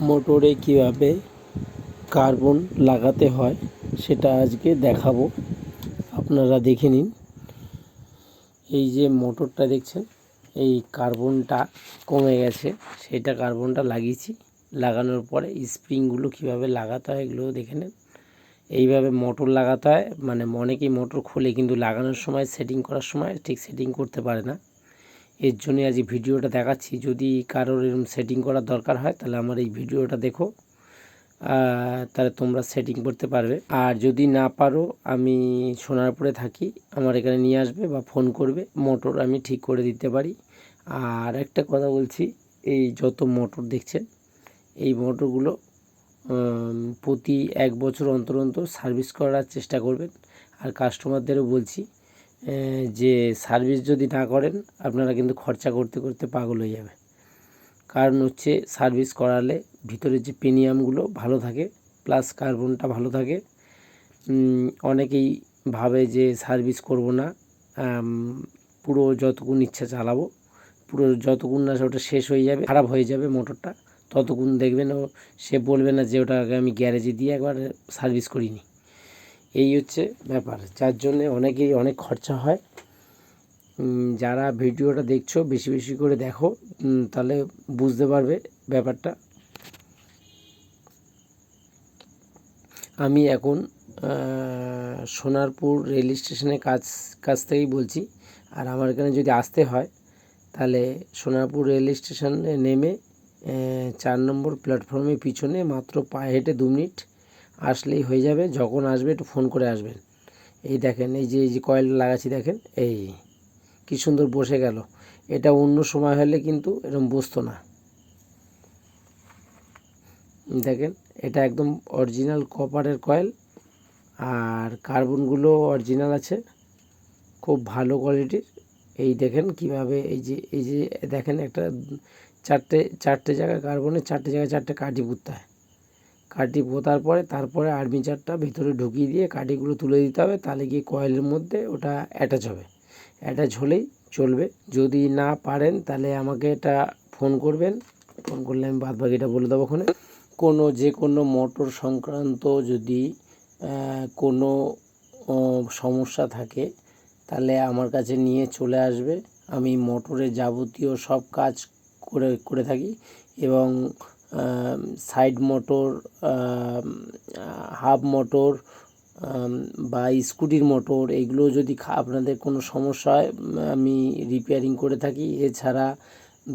মোটরে কীভাবে কার্বন লাগাতে হয় সেটা আজকে দেখাবো। আপনারা দেখে নিন। এই যে মোটরটা দেখছেন, এই কার্বনটা কমে গেছে সেটা কার্বনটা লাগিয়েছি। লাগানোর পরে স্প্রিংগুলো কীভাবে লাগাতে হয় এগুলো দেখে নেন। এইভাবে মোটর লাগাতে হয় মানে অনেকেই মোটর খোলে কিন্তু লাগানোর সময়, সেটিং করার সময় ঠিক সেটিং করতে পারে না। এর জন্যই আজ ভিডিওটা দেখাচ্ছি। যদি কারোর এরকম সেটিং করার দরকার হয়, তাহলে আমার এই ভিডিওটা দেখো। তাহলে তোমরা সেটিং করতে পারবে। আর যদি না পারো, আমি সোনারপুরে থাকি, আমার এখানে নিয়ে আসবে বা ফোন করবে। মোটর আমি ঠিক করে দিতে পারি। আর একটা কথা বলছি, এই যত মোটর দেখছেন, এই মোটরগুলো প্রতি এক বছর অন্তর অন্তর সার্ভিস করার চেষ্টা করবেন। আর কাস্টমারদেরও বলছি যে সার্ভিস যদি না করেন, আপনারা কিন্তু খরচা করতে করতে পাগল হয়ে যাবে কারণ হচ্ছে সার্ভিস করালে ভিতরে যে পেনিয়ামগুলো ভালো থাকে, প্লাস কার্বনটা ভালো থাকে অনেকেই ভাবে যে সার্ভিস করব না পুরো যতক্ষণ ইচ্ছা চালাবো, পুরো যতক্ষণ না ওটা শেষ হয়ে যাবে, খারাপ হয়ে যাবে মোটরটা ততক্ষণ দেখবেন ও, সে বলবে না যে ওটা আগে আমি গ্যারেজে দিয়ে একবার সার্ভিস করিনি। এই হচ্ছে ব্যাপার। যার জন্যে অনেকেই অনেক খরচা হয়। যারা ভিডিওটা দেখছ, বেশি বেশি করে দেখো তাহলে বুঝতে পারবে ব্যাপারটা। আমি এখন সোনারপুর রেল স্টেশনের কাছ কাছ থেকেই বলছি। আর আমার এখানে যদি আসতে হয়, তাহলে সোনারপুর রেল স্টেশনে নেমে চার নম্বর প্ল্যাটফর্মের পিছনে মাত্র পায়ে হেঁটে দু মিনিট আসলেই হয়ে যাবে, যখন আসবে একটু ফোন করে আসবেন। এই দেখেন, এই যে এই যে কয়েল লাগাচ্ছি দেখেন, এই কি সুন্দর বসে গেল। এটা অন্য সময় হলে কিন্তু এরকম বসতো না। দেখেন, এটা একদম অরিজিনাল কপারের কয়েল আর কার্বনগুলো অরিজিনাল আছে। খুব ভালো কোয়ালিটির এই দেখেন কীভাবে এই যে এই যে, দেখেন একটা চারটে চারটে জায়গায় কার্বনের চারটে জায়গায় চারটে কাঠি পুঁততে হয়। কাঠি পোতার পরে তারপরে আর্মিচারটা ভিতরে ঢুকিয়ে দিয়ে কাঠিগুলো তুলে দিতে হবে, তাহলে গিয়ে কয়েলের মধ্যে ওটা অ্যাটাচ হবে। অ্যাটাচ হলেই চলবে। যদি না পারেন, তাহলে আমাকে এটা ফোন করবেন। ফোন করলে আমি বাদ বাকিটা বলে দেবো ওখানে। কোনো যে কোনো মোটর সংক্রান্ত যদি কোনো সমস্যা থাকে, তাহলে আমার কাছে নিয়ে চলে আসবে। আমি মোটরের যাবতীয় সব কাজ করে করে থাকি এবং সাইড মোটর হাফ মোটর বা স্কুটির মোটর এইগুলো যদি আপনাদের কোনো সমস্যা হয় আমি রিপেয়ারিং করে থাকি। এছাড়া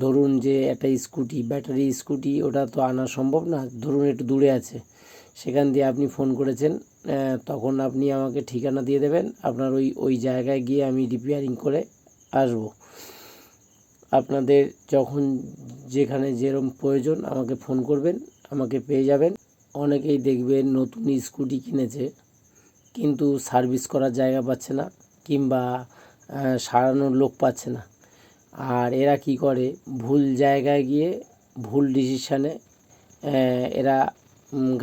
ধরুন যে একটা স্কুটি ব্যাটারি স্কুটি ওটা তো আনা সম্ভব না, ধরুন একটু দূরে আছে। সেখান দিয়ে আপনি ফোন করেছেন তখন আপনি আমাকে ঠিকানা দিয়ে দেবেন, আপনার ওই ওই জায়গায় গিয়ে আমি রিপেয়ারিং করে আসব। আপনাদের যখন যেখানে যেরকম প্রয়োজন আমাকে ফোন করবেন, আমাকে পেয়ে যাবেন। অনেকেই দেখবেন নতুন স্কুটি কিনেছে, কিন্তু সার্ভিস করার জায়গা পাচ্ছে না, কিংবা সারানোর লোক পাচ্ছে না। আর এরা কি করে, ভুল জায়গায় গিয়ে ভুল ডিসিশানে এরা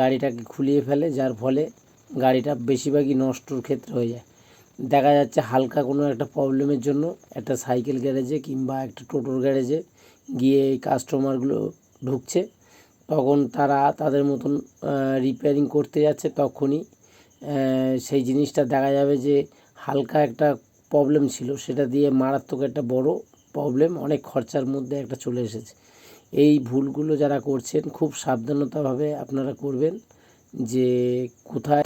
গাড়িটাকে খুলিয়ে ফেলে, যার ফলে গাড়িটা বেশিরভাগই নষ্টর ক্ষেত্রে হয়ে যায়। দেখা যাচ্ছে হালকা কোনো একটা প্রবলেমের জন্য একটা সাইকেল গ্যারেজে কিংবা একটা টোটোর গ্যারেজে গিয়ে কাস্টমারগুলো ঢুকছে, তখন তারা তাদের মতন রিপেয়ারিং করতে যাচ্ছে তখনই। সেই জিনিসটা দেখা যাবে যে হালকা একটা প্রবলেম ছিল, সেটা দিয়ে মারাত্মক একটা বড় প্রবলেম অনেক খরচার মধ্যে একটা চলে এসেছে। এই ভুলগুলো যারা করছেন, খুব সাবধানতাভাবে আপনারা করবেন যে কোথায়